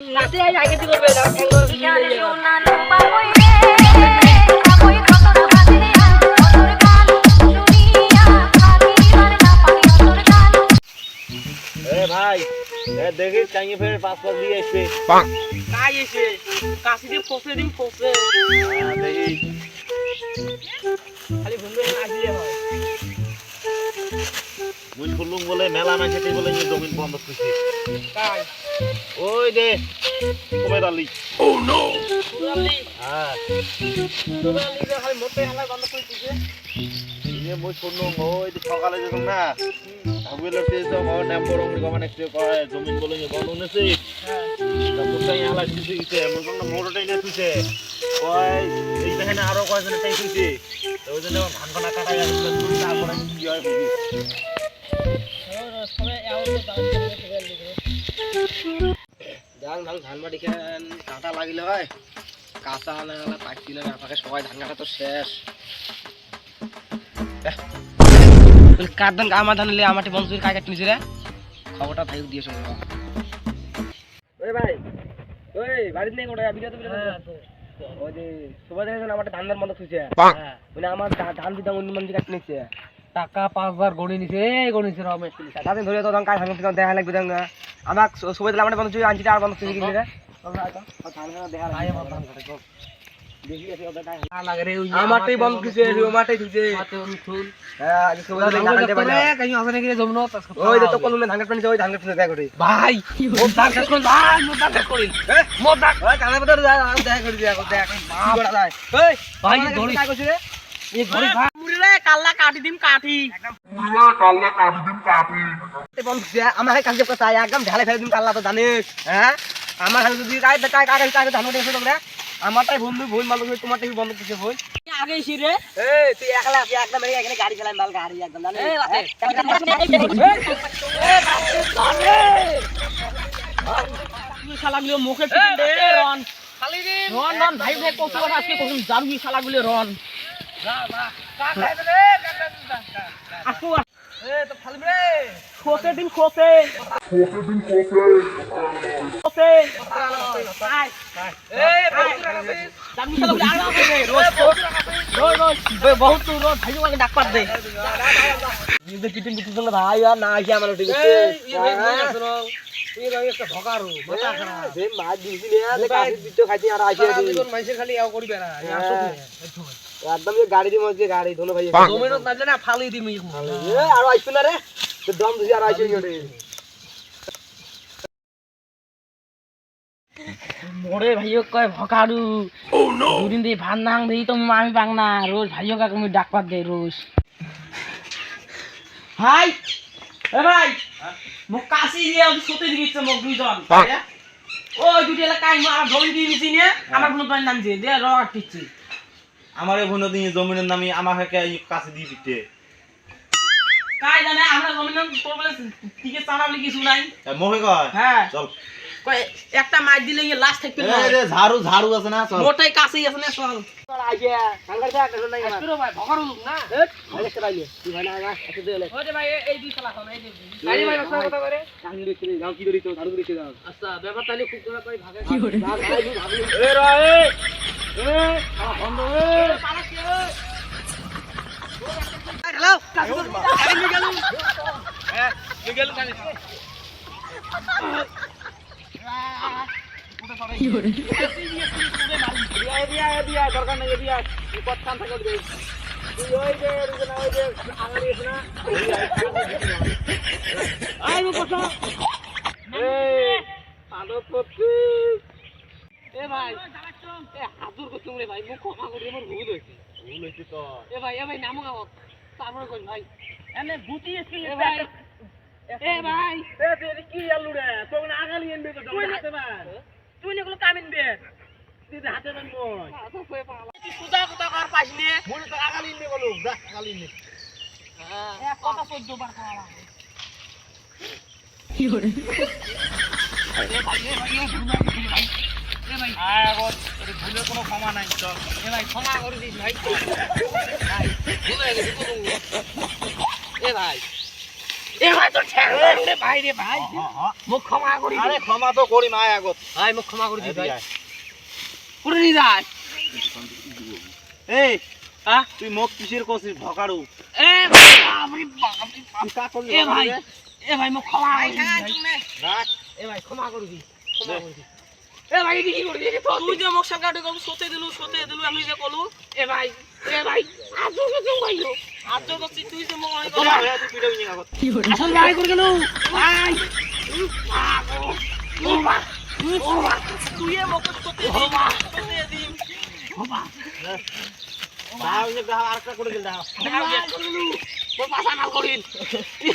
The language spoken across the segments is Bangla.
রাতে আই আগে ঠ্যাঙ্গ জানে সোনা গান এ ভাই দেখি চাইয়ে ফের পাঁচ পাঁচ দিয়ে এসছে। কাই এসে কাশি দিয়ে ফসে দিন ফসে হ্যাঁ, দেখি। খালি ঘুমবে আসলে হয়। মুই শুনলুম বলে মেলা না খেতে বলে যে জমিন বন্ধ করছে। কাই ওই দে কমে দালি। তুরালি হ্যাঁ। তুরালি যে মোটে হালা বন্ধ করে দিছে ইয়ে মুই শুনলুম ওই সকালে যেতাম না আগুয়েলের তেজ তো আমার নাম্বার অমরি গমান একটু কয় জমিন বলে যে বন্ধ উনেছে হ্যাঁ। তারপর তাই হালা কিছু কিছু এমন কোনো মোটরটাই না তুইছে ওই এই দেখেন আরও কয়েকজন তাই তুইছে তো ওই জন্য ধান কাটা কাটাই আর তারপরে কি হয় বুঝি। ধান ধান ধান বাড়ি খেন কাঁটা লাগিলে হয় কাঁচা না গেলে পাচ্ছিল না আপনাকে সবাই ধান কাটা তো শেষ। কার ধান আমার ধান নিলে আমারটি বন্ধুদের কাজ কাটি রে? খবরটা ভাই দিয়ে শুনব। ওই ভাই ওই বাড়িতে নেই কোটা বিরাট বিরাট ওই যে সবাই দেখেন আমার ধান ধান বন্ধ খুঁজছে। মানে আমার ধান দিতাম অন্য মানুষ কাটি নিচ্ছে। টাকা পাঁচবার গড়ে নিছে এই গড়ে নিছে রমেশ তাদের ধরে তো ধান কাজ ভাঙতে দেখা লাগবে ধান আমার সবাই দিলে আমার বন্ধু আনছি আর বন্ধ রে ধান আমারটাই খুঁজছে আমারটাই খুঁজছে হ্যাঁ কাটতে পারে। কাই জমনো ওই তো ধান কাটতে ওই ধান কাটতে দেখা করে। ভাই কাট করি কাট করি ওই কানে ভিতরে দেখা করে দেখ কি ধরি কাছে কাজ করছিস রে এই ঘরে ভাই কাল্লা কাটি দিম কাটি। এই আমার কাছে কাজ একদম ঢালে ফেলে দিন কাল্লা তো জানিস হ্যাঁ? আমার হাতে যদি কাজ কাজ কাজ কাজ ধান কাটতে তোমরা? আমারটাই বন্ধু ভুল মাল তোমারটাই বন্ধ করছে ভুল। আগে ছিরে এই তুই একলা আছিস একদম এখানে গাড়ি চালাই মাল গাড়ি একদম জানিস? এই রাতে। তুই শালাগুলো মুখে টিপে দে রন। খালি রে রন রন ভাই ভাই কত কথা আজকে কসম জারুই শালাগুলো রন। তো খোসে বহুত রোজ ভাই আমাকে ডাক পার দে নিজে পিটিন পিটিন সঙ্গে ভাই আর না আসি আমার ঠিক আছে এই ভাই একটা ভকারু মাথা খারাপ। যে মাছ খাইছি আর আসি মাইসে খালি করিবে না। একদম এই গাড়ি দি মধ্যে গাড়ি ধনো ভাই। জমিনত নাজলে না ফালি দিমি এ আর আইছ রে। তো দম দিছি আর আসি ওরে মোরে ভাইও কয় ভকারু। দুদিন দিয়ে ভাত নাং দেই তো আমি পাং না। রোজ ভাইও কাকে আমি ডাক পাত দেই রোজ। ভাই এ ভাই মোক কাশি দিয়ে আমি সতে দিচ্ছে মোক দুইজন। ওই দুটি এলাকায় আমার জমি দিয়ে দিছি নে? আমার কোনো নাম দিয়ে দে র আটটিচ্ছি আমার এখানে দিয়ে জমিনের নামে আমাকে কাছে দিয়ে দিতে? কাই জানে আমরা জমি নাম তোর বলে টিকে চালাবলি কিছু নাই। মোহে কয়? হ্যাঁ। চল। কয় একটা মাছ দিলে ইয়ে লাস্ট থাকবে না এই ঝাড়ু ঝাড়ু আছে না চল। মোটাই কাছেই আছে না চল। আইছে কাঙ্গার যা কাঙ্গার নাই আসবে ভাই ভকারু না? আগে সেটাইলে তুই ভাই না এসে দে ওই ভাই এই- এই দুই খাও এই দুই। আরে ভাই ব্যবসা কথা করে কাঙ্গি রেখে দাও কি ধরি তো ধারু রেখে দাও। আচ্ছা ব্যাপার তাহলে খুব করে কই ভাগে। কি করে এ রা দরকার নেই দিয়া তুই কত থাকে আই কথা আলো পড়ছি এ ভাই এ হাতুর করতে রে ভাই? মুখ কথা করে মোর ভুল হইছে। ভুল হইছে তো। এ ভাই এ ভাই নামো গাও তারপরে কই ভাই? এনে গুটি এসে এ ভাই এ ভাই। এ তুই কি আলু রে? তোকে না আঙালি এনবে তো তুই হাতে মার তুই নেগুলো কামিন বে তুই হাতে মার মই। তুই কুদা কুদা কর পাইছ নে। মই তো আঙালি এনবে বলো দা আঙালি এনবে। এ কথা 14 বার করা আয় আগত এর ভুলের কোনো ক্ষমা নাই চল এ ভাই ক্ষমা করে দিস ভাই ভাই ভুল এ ভাই এ ভাই ঠ্যাং। ভাই রে ভাই ক্ষমা করি আরে ক্ষমা তো করি মায় আগত ভাই মোক ক্ষমা করে দিস ভাই। করে নি এই হ্যাঁ তুই মোক কিসের কছিস ভকাড়ু এ ভাই বাপরে বাপরে তুই কা করলি এ ভাই এ ভাই মোক ক্ষমা করে দিস ভাই রাখ। এ ভাই ক্ষমা করে দিস ক্ষমা করে দিস এ ভাই কি করে দিস তুই যে মোক সরকারে কল সতে দিলু সতে দিলু আমি যে কলু? এ ভাই এ ভাই আজো কত ভাইলো আজো তুই যে মোক অনেক তুই আগত আসল ভাই করে গেল। ভাই। ও মা ও মা। তুই এ মোক সতে দিস সতে দিম ও মা। দাও যে দাও আরেকটা করে দিল দাও করে না করিন এ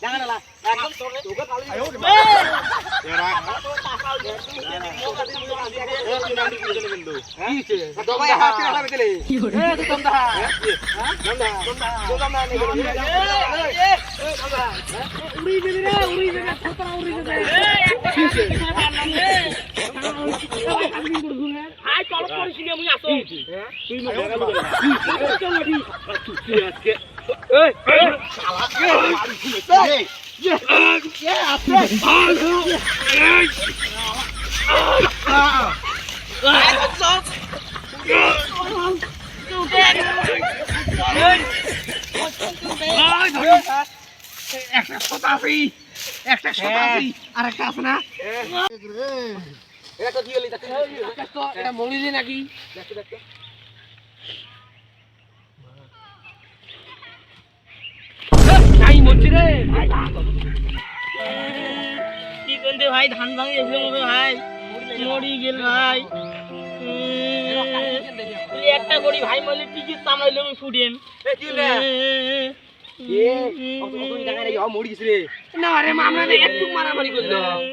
Jangan lah. আজ চলো পরিচিনি আমি আসো তুই আজকে একটা শতাশি আর একটা আছে নাকি করছি রে কি করতে ভাই ধান ভাঙে এগুলো হবে ভাই মরি গেল ভাই একটা করি ভাই মলে টিকিট সামাইল আমি ফুটেন রে মামলা একটু মারামারি করল করল